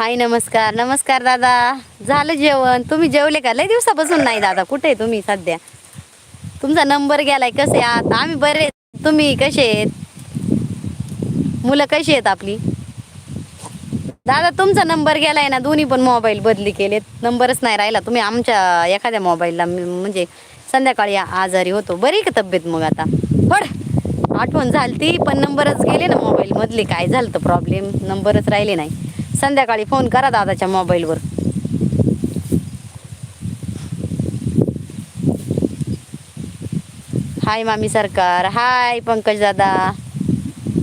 हाय नमस्कार. नमस्कार दादा. झालं जेवण? तुम्ही जेवले का? लय दिवसापासून नाही दादा. कुठे आहे तुम्ही सध्या? तुमचा नंबर गेलाय कसे? आहात आम्ही बरे तुम्ही कसे आहेत? मुलं कशी आहेत आपली? दादा तुमचा नंबर गेलाय ना दोन्ही पण मोबाईल बदली केलेत. नंबरच नाही राहिला. तुम्ही आमच्या एखाद्या मोबाईलला म्हणजे संध्याकाळी आजारी होतो. बरी का तब्येत मग आता? पड. आठवण झाली ती पण नंबरच गेले ना मोबाईल मधले. काय झालं तर प्रॉब्लेम नंबरच राहिले नाही. संध्याकाळी फोन करा दादाच्या मोबाईलवर. हाय मामी सरकार हाय पंकज दादा.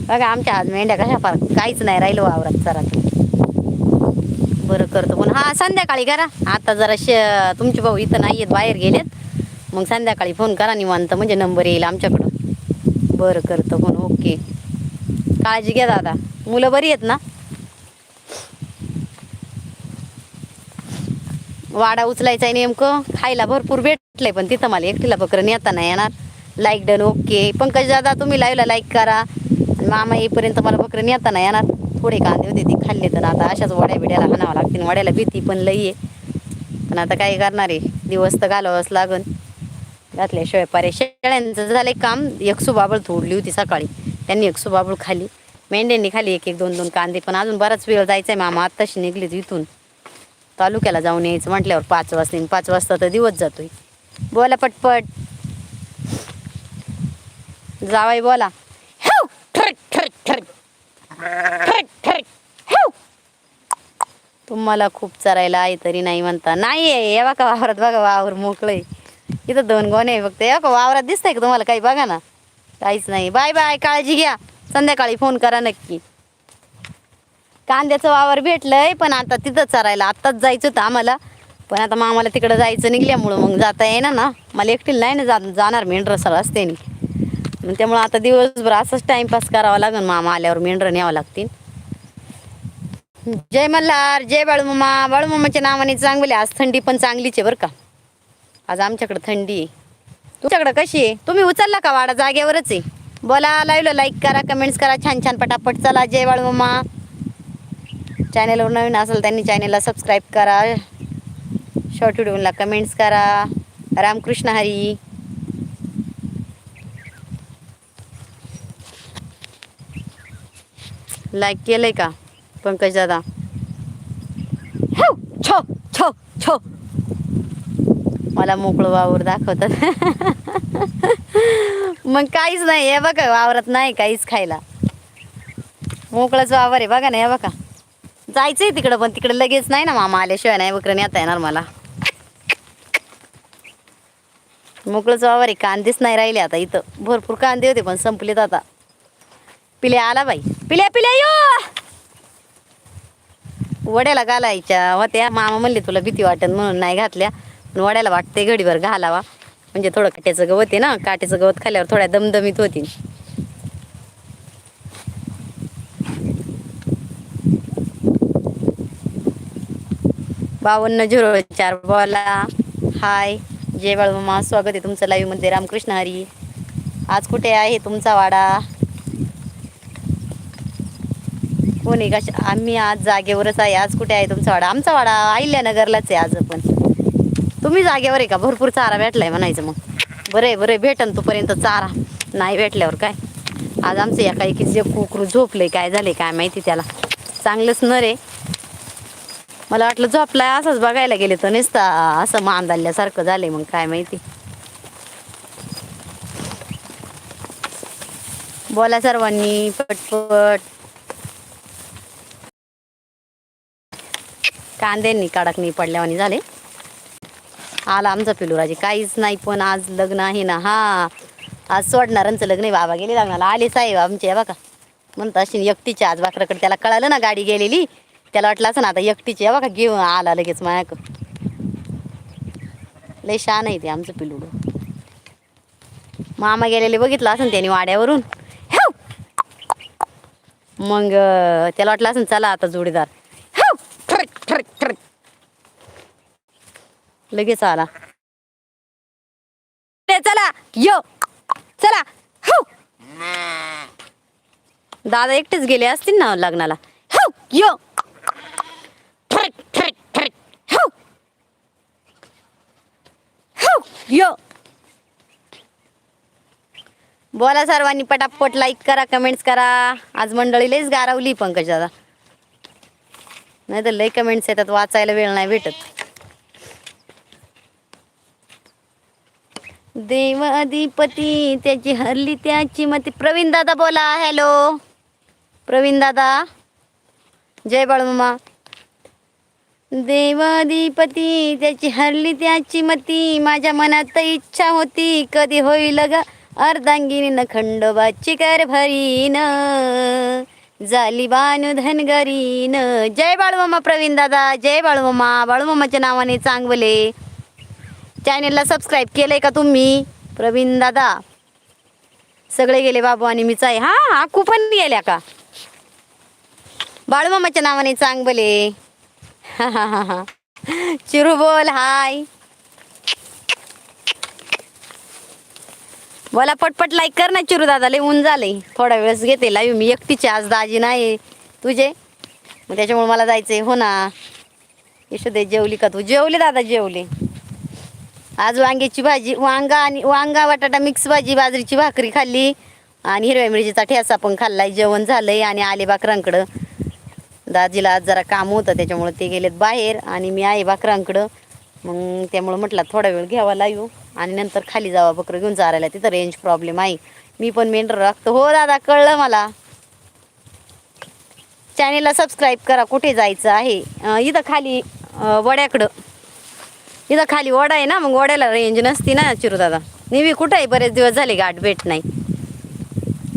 बघा आमच्या आज मेंढ्या कशा फार काहीच नाही राहिलं वावरात जरा बरं करतो पण हा संध्याकाळी करा. आता जरा श तुमचे भाऊ इथं नाही आहेत बाहेर गेलेत. मग संध्याकाळी फोन करा निवांत म्हणजे नंबर येईल आमच्याकडं बरं करतो पण ओके. काळजी घ्या दादा. मुलं बरी आहेत ना? वाडा उचलायचा आहे नेमकं. खायला भरपूर भेटलंय पण तिथं मला एकटीला बकरं नेता नाही येणार. लाईक डन ओके पंकज दादा तुम्ही लाईव्हला लाईक करा. आणि मामा येईपर्यंत मला बकरं नेता नाही येणार. थोडे कांदे होते ते खाल्ले तर आता अशाच वड्या बिड्याला हाणावं लागतील. वड्याला भीती पण लई आहे. पण आता काय करणार आहे? दिवस तर घालावंच लागन. घातल्याशिवाय पारे शेळ्यांचं झालं एक काम. एक सुबाबळ थोडली होती सकाळी. त्यांनी एक सुबाबळ खाली. मेंढ्यांनी खाली एक एक दोन दोन कांदे पण अजून बराच वेळ जायचा आहे मामा. आत्ताशी निघलीत इथून. तालुक्याला जाऊन यायचं म्हटल्यावर पाच वाजता पाच वाजता तर दिवस जातोय. बोला पटपट. जावाई बोला. तुम्हाला खूप चरायला आहे तरी नाही म्हणता. नाही आहे हे बघा वावरात बघा वावर मोकळं. इथं दोन गोणे आहे फक्त. हे बघा वावरात दिसतंय का तुम्हाला? काही बघा ना. काहीच नाही. बाय बाय काळजी घ्या. संध्याकाळी फोन करा नक्की. कांद्याचं वावर भेटलंय पण आता तिथं चरायला. आत्ताच जायचं होतं आम्हाला. पण आता मामाला तिकडं जायचं निघल्यामुळं मग जाता येणार ना. मला एकटीला नाही ना जा जाणार मेंढर सर असते मग त्यामुळं आता दिवसभर असंच टाइमपास करावा लागेल मामा आल्यावर मेंढरं न्यावं लागतील. जय मल्हार जय बाळूमामा. बाळूमामाच्या नावाने चांगले आज थंडी पण चांगलीच आहे बरं का. आज आमच्याकडं थंडी आहे. तुमच्याकडं कशी आहे? तुम्ही उचलला का वाडा जागेवरच आहे? बोला लाईव्हला लाईक करा कमेंट्स करा. छान छान पटापट. चला जय बाळूमामा. चॅनलवर नवीन असेल त्यांनी चॅनलला सबस्क्राईब करा. शॉर्ट व्हिडिओला कमेंट्स करा. रामकृष्ण हरी. लाईक केलंय का पंकज दादा? छो छो छो. मला मोकळं वावर दाखवतात. मग काहीच नाही हे बघा वावरात नाही काहीच खायला. मोकळंच वावर आहे बघा ना हे बघा. जायचंय तिकडं पण तिकडे लगेच नाही ना मामा आल्याशिवाय नाही बकरं नेता येणार मला. मोकळंच वावर आहे कांदेच नाही राहिले आता इथं. भरपूर कांदे होते पण संपलेत आता. पिल्या आला बाई. पिल्या पिल्या यो! वड्याला घालायच्या होत्या. मामा म्हणले तुला भीती वाटत म्हणून नाही घातल्या. पण वड्याला वाटते घडीभर घालावा. म्हणजे थोडं काट्याचं गवत आहे ना काट्याचं गवत खाल्ल्यावर थोड्या दमदमीत होती बावन्न झिरो चार बोला. हाय. जय बाळूमा स्वागत आहे तुमचं लाईव्हमध्ये रामकृष्ण हरी. आज कुठे आहे तुमचा वाडा? कोणी कशा आम्ही आज जागेवरच आहे. आज कुठे आहे तुमचा वाडा? आमचा वाडा अहिल्यानगरलाच आहे आज पण तुम्ही जागेवर आहे का? भरपूर चारा भेटलाय म्हणायचं मग. बरं आहे बरं आहे. भेटन तोपर्यंत चारा. नाही भेटल्यावर काय? आज आमचं एका जे कुकरू झोपले काय झाले काय माहिती त्याला. चांगलंच नर आहे. मला वाटलं झोपलाय असंच बघायला गेले तर नुसतं असं मांदाल्यासारखं झालंय मग काय माहिती. बोला सर्वांनी पटपट. कांद्यांनी नाही पडल्यावानी झाले. आला आमचा पिलुराजी काहीच नाही पण आज लग्न आहे ना हा. आज सोडणारांचं लग्न आहे बाबा गेले लग्नाला आले साहेब आमचे बघा. म्हणता अशी एकटीच्या आज बाकराकडे त्याला कळालं ना गाडी गेलेली. त्याला वाटलं असं ना आता एकटीची आहे बघा घेऊन आला लगेच मायाक लय शान आहे ते आमचं पिलुड मामा गेलेले बघितलं असं त्याने वाड्यावरून. मग त्याला वाटलं असं चला आता जोडीदार. ठरक, ठरक, ठरक. लगेच आला. चला यो. चला हो दादा एकटेच गेले असतील ना लग्नाला. हो यो. यो. बोला सर्वांनी पटापट लाईक करा कमेंट्स करा. आज मंडळी लईच गारावली पंकज दादा. नाही तर लई कमेंट्स येतात वाचायला वेळ नाही भेटत. देव अधिपती त्याची हरली त्याची मती. प्रवीण दादा बोला हॅलो प्रवीण दादा. जय बाळमामा. देवाधिपती त्याची हरली त्याची मती. माझ्या मनात इच्छा होती कधी होईल ग अर्धांगिनीनं खंडोबाची कर भरीन झाली बानू धनगरीन जय बाळूमामा प्रवीण दादा जय बाळूमामा. बाळूमामाच्या नावाने चांगवले चॅनेलला सबस्क्राईब केलंय का तुम्ही? प्रवीण दादा. सगळे गेले बाबू आणि मीच आहे हा आकू गेल्या का? बाळूमामाच्या नावाने चांगले. चिरू बोल हाय. बोला पटपट लाईक कर ना चिरू दादा लय ऊन झालंय. थोडा वेळेस घेते लाईव्ह मी एकटीची आज दाजी नाही तुझे? मग त्याच्यामुळे मला जायचंय. हो ना. यशोदे जेवली का तू? जेवली दादा जेवली. आज वांग्याची भाजी वांगा आणि वांगा बटाटा मिक्स भाजी बाजरीची भाकरी खाल्ली. आणि हिरव्या मिरचीचा ठेसा पण खाल्लाय. जेवण झालंय आणि आले बाकरांकडं. दाजीला आज जरा काम होतं त्याच्यामुळं ते गेलेत बाहेर आणि मी आहे बकरांकडं. मग त्यामुळं म्हटलं थोडा वेळ घ्यावा लाईव आणि नंतर खाली जावा बकरं घेऊन चारायला. तिथं रेंज प्रॉब्लेम आहे. मी पण मेंढर राखतो. हो दादा कळलं मला. चॅनेलला सबस्क्राईब करा कुठे जायचं आहे? इथं खाली वड्याकडं. इथं खाली वडा आहे ना मग वड्याला रेंज नसती ना चिरू दादा. नेहमी कुठं आहे? बरेच दिवस झाले गाठ भेट नाही.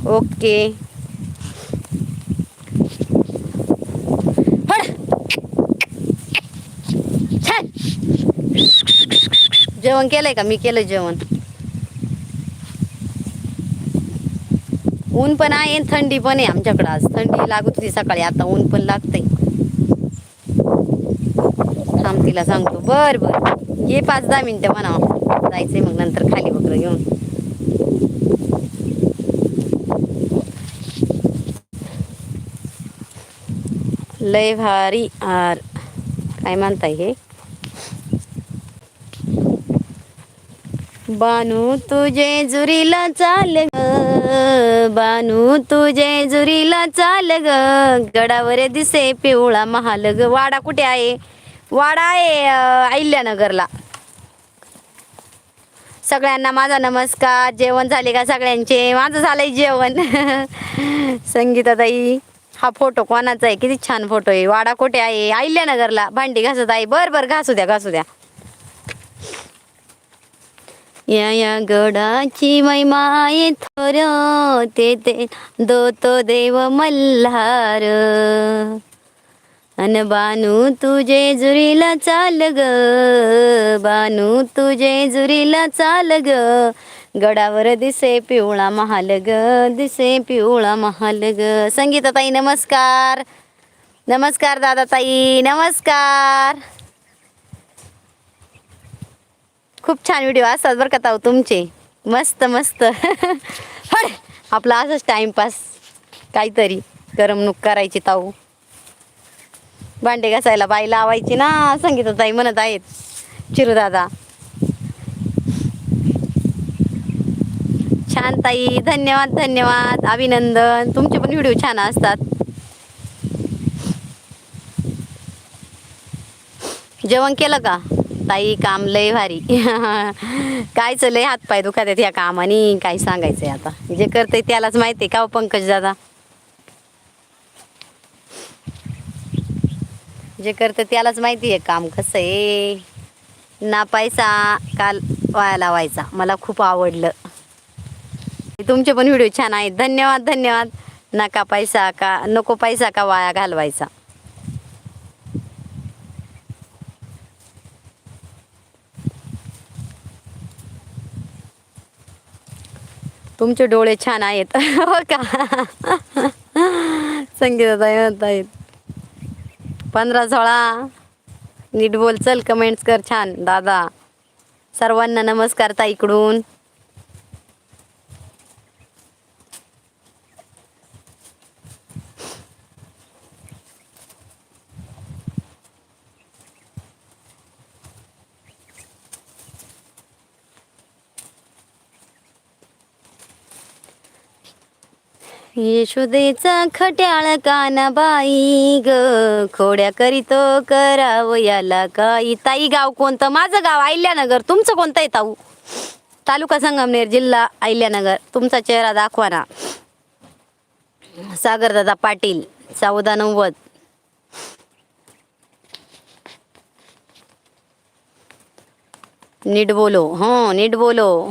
ओके हड. छान जेवण केलंय का? मी केलं जेवण. ऊन पण आहे थंडी पण आहे आमच्याकडं आज. थंडी लागत होती सकाळी आता ऊन पण लागतंय. थांब तिला सांगतो. बर बर. ये पाच दहा मिनिटं म्हणा जायचंय मग नंतर खाली वगैरे घेऊन. लय भारी आर काय म्हणताय हे? बानू तुझे जुरीला चाल ग. बानू तुझे जुरीला चाल ग. गडावर दिसे पिवळा महाल ग. वाडा कुठे आहे? वाडा आहे अहिल्यानगरला. सगळ्यांना माझा नमस्कार. जेवण झाले का सगळ्यांचे? माझं झालंय जेवण. संगीताताई हा फोटो कोणाचा आहे? किती छान फोटो आहे. वाडा कुठे आहे? अहिल्यानगरला. भांडी घासत आहे. बर बर घासू द्या घासू द्या. या या गडाची मैमाये थोर ते ते दो तो देव मल्हार. अन बानू तुझे जुरीला चाल ग बानू तुझे जुरीला चाल ग. गडावर दिसे पिवळा महाल ग दिसे पिवळा महाल ग. संगीताताई नमस्कार. नमस्कार दादाताई नमस्कार. खूप छान व्हिडिओ असतात बरं का ताऊ तुमचे. मस्त मस्त. हड आपला असंच टाइमपास काहीतरी करमणूक करायची ताऊ. भांडे घासायला बाई लावायची ना संगीताताई म्हणत आहेत. चिरूदादा छान ताई धन्यवाद धन्यवाद अभिनंदन. तुमचे पण व्हिडिओ छान असतात. जेवण केलं का? ताई काम लय भारी. काय लय हातपाय दुखत आहेत या कामाने. काय सांगायचंय आता? जे करते त्यालाच माहिती का हो पंकज दादा? जे करते त्यालाच माहिती आहे काम कसं आहे. ना पैसा काल वाया लावायचा? मला खूप आवडलं. तुमचे पण व्हिडिओ छान आहेत. धन्यवाद धन्यवाद. नका पैसा का नको पैसा का वाया घालवायचा? तुमचे डोळे छान आहेत. हो का? संगीताताई म्हणत आहेत पंधरा सोळा. नीट बोल चल कमेंट्स कर छान. दादा. सर्वांना नमस्कार ताईकडून यशोदेचा खट्याळ कानाबाई ग. खोड्या करीतो करावं याला काही. ताई गाव कोणतं? माझं गाव अहिल्यानगर. तुमचं कोणतं आहे ताऊ? तालुका संगमनेर जिल्हा अहिल्यानगर. तुमचा चेहरा दाखवा ना. सागरदादा पाटील चौदा नव्वद. नीट बोलो. हो नीट बोलो.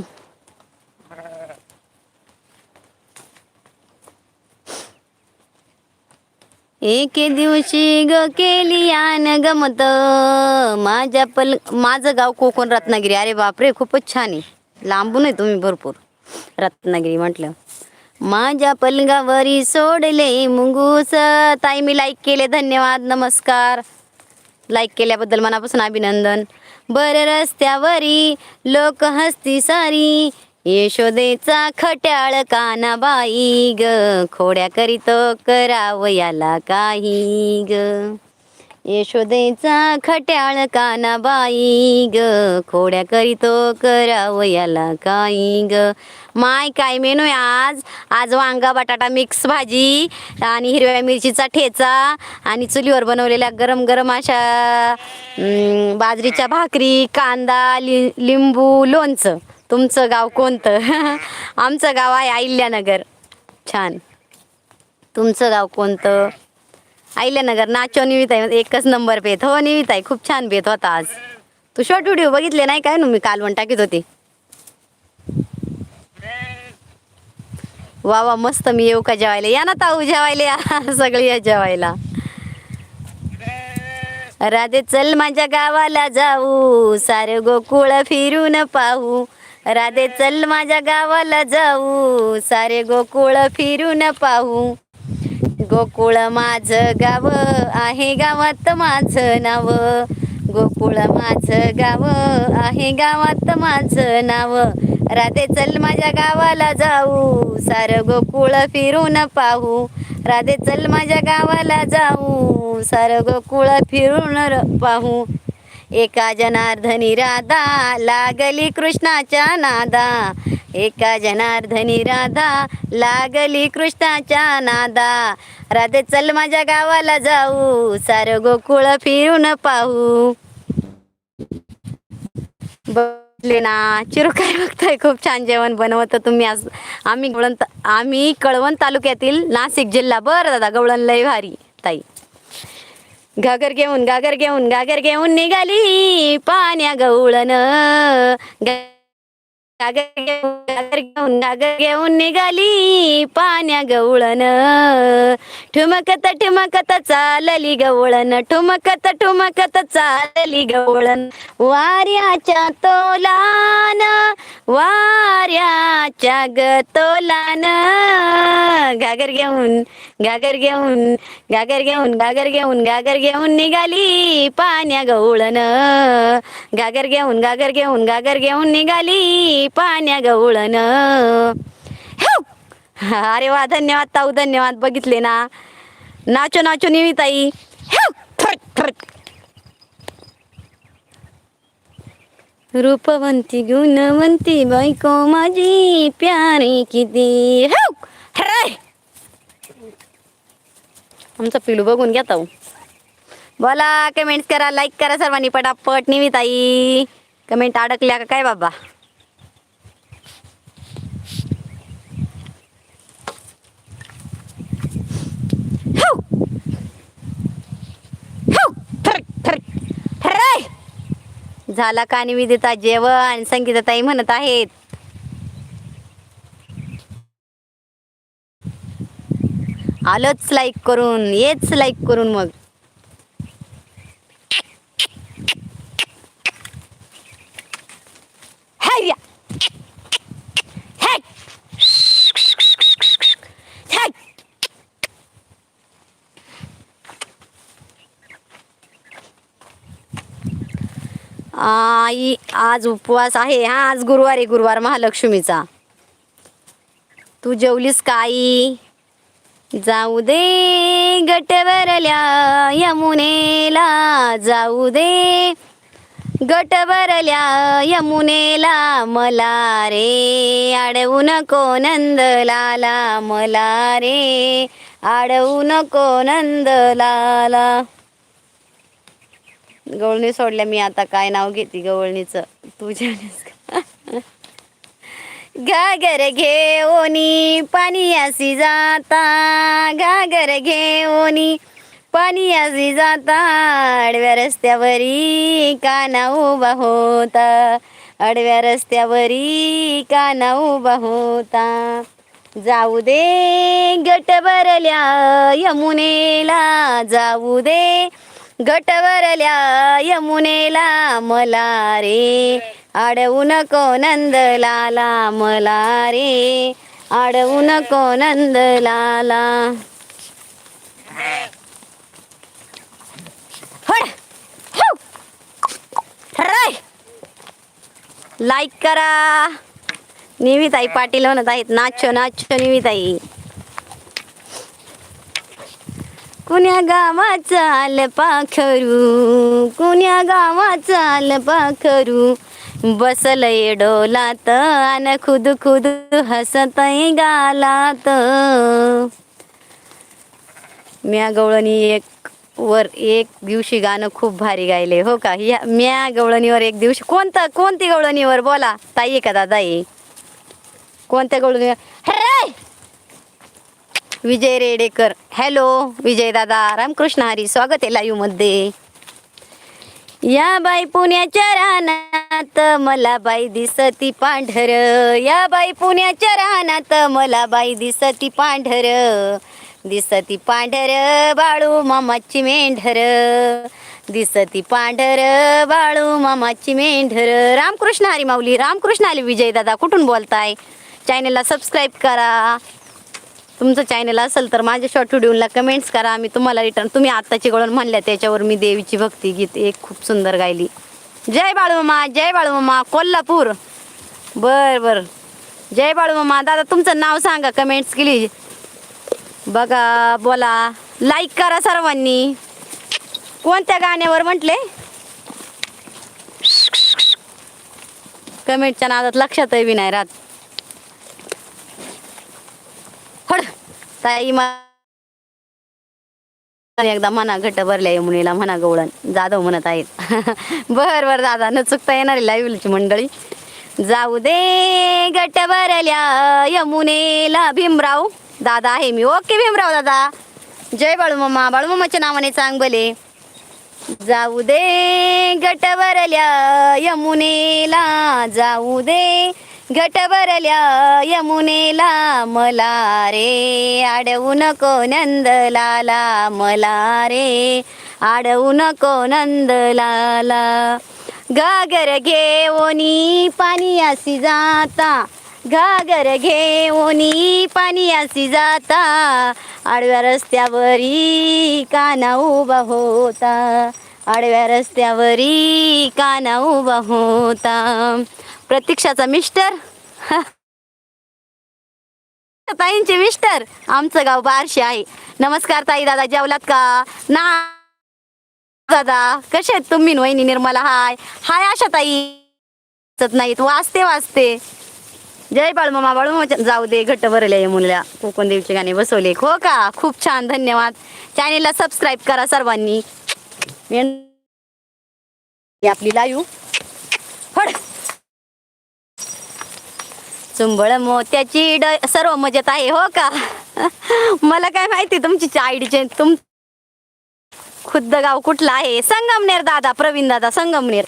एके दिवशी ग केली आन गमत. माझ्या पल माझं गाव कोकण रत्नागिरी. अरे बापरे खूपच छान आहे. लांबून आहे तुम्ही भरपूर. रत्नागिरी म्हटलं. माझ्या पलंगावरी सोडले मुंगूस. ताई मी लाईक केले. धन्यवाद. नमस्कार. लाईक केल्याबद्दल मनापासून अभिनंदन. बर रस्त्यावरी लोक हस्ती सारी. यशोदेचा खट्याळ कानाबाई ग. खोड्या करीत कराव याला काही ग. यशोदेचा खट्याळ कानाबाई ग. खोड्या करीतो कराव याला काही ग. माय काय मेनू आहे आज? आज वांगा बटाटा मिक्स भाजी आणि हिरव्या मिरचीचा ठेचा आणि चुलीवर बनवलेल्या गरम गरम अशा बाजरीच्या भाकरी कांदा लि लिंबू लोणचं. तुमचं गाव कोणतं? आमचं गाव आहे अहिल्यानगर. छान. तुमचं गाव कोणतं? अहिल्यानगर नाचो निवित आहे. एकच नंबर पेत हो निवित आहे. खूप छान पेत होता आज. तू शॉर्ट व्हिडिओ बघितले नाही काय? ना मी कालवण टाकीत होती. वा वा मस्त. मी येऊ का जेवायला? या ना ताऊ जेवायला या. सगळी या जेवायला. राधे चल माझ्या गावाला जाऊ. सारे गोकुळ फिरून पाहू. राधे चल माझ्या गावाला जाऊ. सारे गोकुळ फिरून पाहू. गोकुळ माझं गाव आहे गावात माझं नाव. गोकुळ माझं गाव आहे गावात माझं नाव. राधे चल माझ्या गावाला जाऊ. सार गोकुळ फिरून पाहू. राधे चल माझ्या गावाला जाऊ. सार गोकुळ फिरून र- पाहू. एका जनार्धनी राधा लागली कृष्णाच्या नादा. एका जनार्धनी राधा लागली कृष्णाच्या नादा. राधे चल माझ्या गावाला जाऊ सार गोकुळ फिरून पाहू. बसले ना चिरू काय बघताय खूप छान जेवण बनवत तुम्ही आज. आम्ही गवळण आम्ही कळवण तालुक्यातील नाशिक जिल्हा. बरं दादा गवळण लय भारी ताई. घागर घेऊन घागर घेऊन घागर घेऊन निघाली पाण्या गवळण. गागर घेऊन गागर घेऊन गागर घेऊन निघाली पाण्या गवळण. ठुमकत ठुमकत चालली गवळण. ठुमकत ठुमकत चालली गवळण. वाऱ्याच्या तोलान वाऱ्याच्या ग तोलान. गागर घेऊन गागर घेऊन गागर घेऊन गागर घेऊन गागर घेऊन निघाली पाण्या गवळण. गागर घेऊन गागर घेऊन गागर घेऊन निघाली पाण्या गवळण अरे वा धन्यवाद ताऊ धन्यवाद. बघितले ना. नाचो नाचो निविताई हेव! फरक रूपवंती गुणवंती बायको माझी प्यारी किती. आमचा पिलू बघून घ्या ताऊ. बोला कमेंट्स करा लाईक करा सर्वांनी पटापट निविताई कमेंट अडकल्या का काय बाबा? झाला का निवेदिता जेवण? संगीताताई म्हणत आहेत. आलंच लाईक करून येच लाईक करून मग. हाय या. हाय. हाय. आई आज उपवास आहे. हा आज गुरुवार आहे गुरुवार महालक्ष्मीचा. तू जेवलीस काही जाऊ दे गटवरल्या यमुनेला. जाऊ दे गटबरल्या यमुनेला. मला रे अडवू नको नंदलाला. मला रे अडवू नको नंदलाला. गवळणी सोडल्या मी आता काय नाव घेते गवळणीचं? तुझ्या घागर घेऊनी पाणी असी जाता घागर घेऊनी पाणी असी जाता आडव्या रस्त्यावरी काना उभा होता आडव्या रस्त्यावरी काना उभा होता. जाऊ दे गट भरल्या यमुनेला जाऊ दे गटवरल्या यमुनेला मला रे अडवू नको नंदलाला मला रे अडवू नको नंदलाला. लाईक करा. निविताई पाटील म्हणत आहेत नाचो नाचो निविताई. कुण्या गावाचा आल पाखरू? कुण्या गावाचा आल पाखरू? बसलय डोलात अन खुद खुद हसतय गालात. म्या गवळणी एक वर एक दिवशी गाणं खूप भारी गायले हो का? या म्या गवळणीवर एक दिवशी कोणतं कोणती गवळणीवर? बोला ताई का दादाई? कोणत्या गवळणीवर? विजय रेडेकर. हॅलो विजय दादा. रामकृष्ण हरी स्वागत आहे लाईव्हमध्ये. या बाई पुण्याच्या रानात मला बाई दिसती पांढर. या बाई पुण्याच्या रानात मला बाई दिसती पांढर. दिसती पांढर बाळू मामाची मेंढर. दिसती पांढर बाळू मामाची मेंढर. रामकृष्ण हरी माऊली रामकृष्ण हरी विजय दादा कुठून बोलताय? चॅनलला सबस्क्राईब करा. तुमचं चॅनल असेल तर माझ्या शॉर्ट व्हिडिओला कमेंट्स करा. मी तुम्हाला रिटर्न तुम्ही आत्ताची गळून म्हणल्या त्याच्यावर मी देवीची भक्ती गीत एक खूप सुंदर गायली. जय बाळूमामा जय बाळूमामा कोल्हापूर. बर बर. जय बाळूमामा. दादा तुमचं नाव सांगा कमेंट्स केली. बघा बोला. लाईक करा सर्वांनी. कोणत्या गाण्यावर म्हटले? कमेंटच्या नादात लक्षातही बी नाही राहत. हड ताई एकदा म्हणा घट भरल्या यमुनेला म्हणा गवळण. जाधव म्हणत आहेत. बर बर दादा न चुकता येणार लाईव्हची मंडळी. जाऊ दे गट भरल्या यमुनेला भीमराव. दादा आहे मी. ओके भीमराव दादा. जय बाळूमामा. बाळूमामाच्या नावाने चांग भले. जाऊ दे गट भरल्या यमुनेला जाऊ दे घट भरल्या यमुनेला मला रे आडवू नको नंदलाला मला रे आडवू नको नंद लाला घेऊनी पाणी असी जाता घागर घेऊनी पाणी असी जाता आडव्या रस्त्यावरी काना उभा होता आडव्या रस्त्यावरी काना उभा होता. प्रतीक्षाचा मिस्टर. ताईंचे मिस्टर. आमचं गाव बारशे आहे. नमस्कार ताई दादा जेवलात का? ना. दादा कसे आहेत तुम्ही? वहिनी निर्मला हाय. हाय आशा ताई. नाहीत वाचते वाचते जय बाळमामा बाळूमामा जाऊ दे घट्ट भरले मुलीला कोकण देवीचे गाणे बसवले हो का? खूप छान धन्यवाद. चॅनेलला सबस्क्राईब करा सर्वांनी. आपली लाईव्ह फड चुंबळ मोत्याची ड सर्व मजेत आहे हो का? मला काय माहिती तुमची आयडीचे तुम खुद्द गाव कुठला आहे? संगमनेर दादा प्रवीण दादा संगमनेर.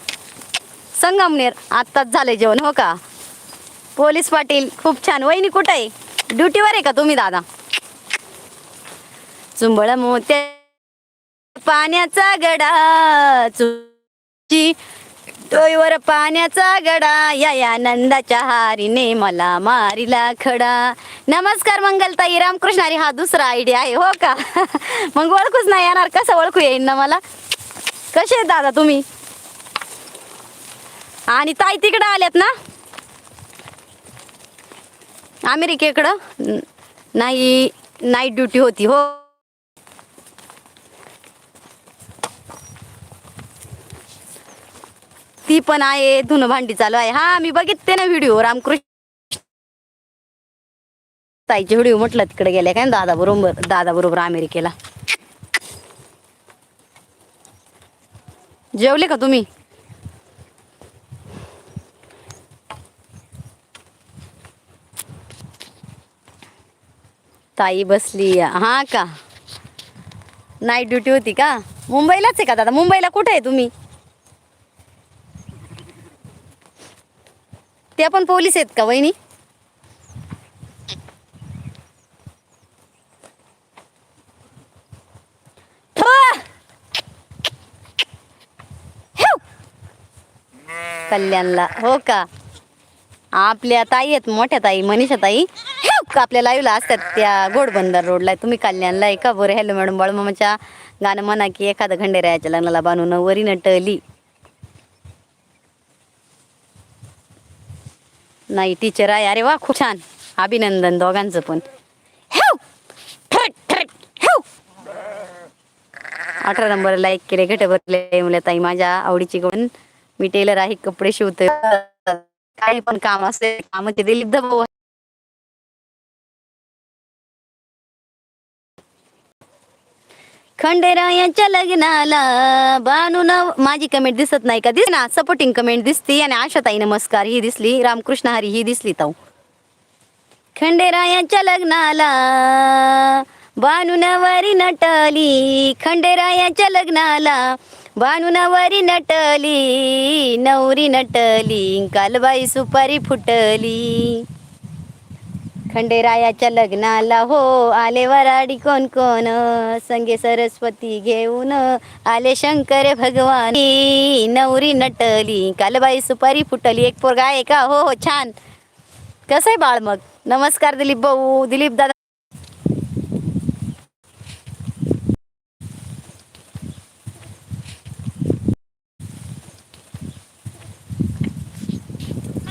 संगमनेर आत्ताच झाले जेवण हो का? पोलीस पाटील खूप छान. वहिनी कुठं आहे? ड्युटीवर आहे का तुम्ही दादा? चुंबळ मोत्या पाण्याचा गडा चुची डोईवर पाण्याचा गडा या आनंदाच्या नंदाच्या हारीने मला मारिला खडा. नमस्कार मंगलताई रामकृष्ण अरे हा दुसरा आयडिया आहे हो का? मग ओळखूच नाही येणार कसं ओळखू येईन ना मला? कसे आहेत दादा तुम्ही? आणि ताई तिकडं आल्यात ना? अमेरिकेकडं? नाही नाईट ड्युटी होती हो. ती पण आहे धुणं भांडी चालू आहे. हा मी बघितते ना व्हिडिओ रामकृष्ण ताईचे व्हिडिओ म्हटलं तिकडे गेले काय दादा बरोबर दादा बरोबर अमेरिकेला. जेवले का तुम्ही? ताई बसली. हा का? नाईट ड्युटी होती का? मुंबईलाच आहे का दादा? मुंबईला कुठे आहे तुम्ही? त्या पण पोलीस आहेत का वहिनी? हो! कल्याणला हो का? आपल्या ताई आहेत मोठ्या ताई मनीषा ताई. का आपल्या लाईव्हला असतात त्या गोडबंदर रोडला? तुम्ही कल्याणला आहे का? बरं हॅलो मॅडम बाळमामाच्या गाणं म्हणा की एखादं खंडेरायाच्या लग्नाला बांधून वरी नटली नाही टीचर आहे. अरे वा खूप छान. अभिनंदन दोघांचं पण. थट, अठरा नंबर लाईक केले घट भरले मुलं ताई माझ्या आवडीची गण मी टेलर आहे कपडे शिवते काही पण काम असते कामाचे दिलीप धबो खंडेरायाच्या लग्नाला. बानून माझी कमेंट दिसत नाही का? दिस ना सपोर्टिंग कमेंट दिसती. आणि आशाताई नमस्कार ही दिसली. रामकृष्ण हरी ही दिसली ताऊ. खंडेरायाच्या लग्नाला. बानुनावारी नटली. खंडेरायाच्या लग्नाला. बानुनावारी नटली. नवरी नटली. कालबाई सुपारी फुटली. खंडेरायाच्या लग्नाला हो आले वराडी कोण कोण? संगे सरस्वती घेऊन आले शंकर भगवान. नवरी नटली कालबाई सुपारी फुटली एक पोरगा आहे का? हो हो छान. कसं आहे बाळ मग? नमस्कार दिलीप भाऊ दिलीप दादा.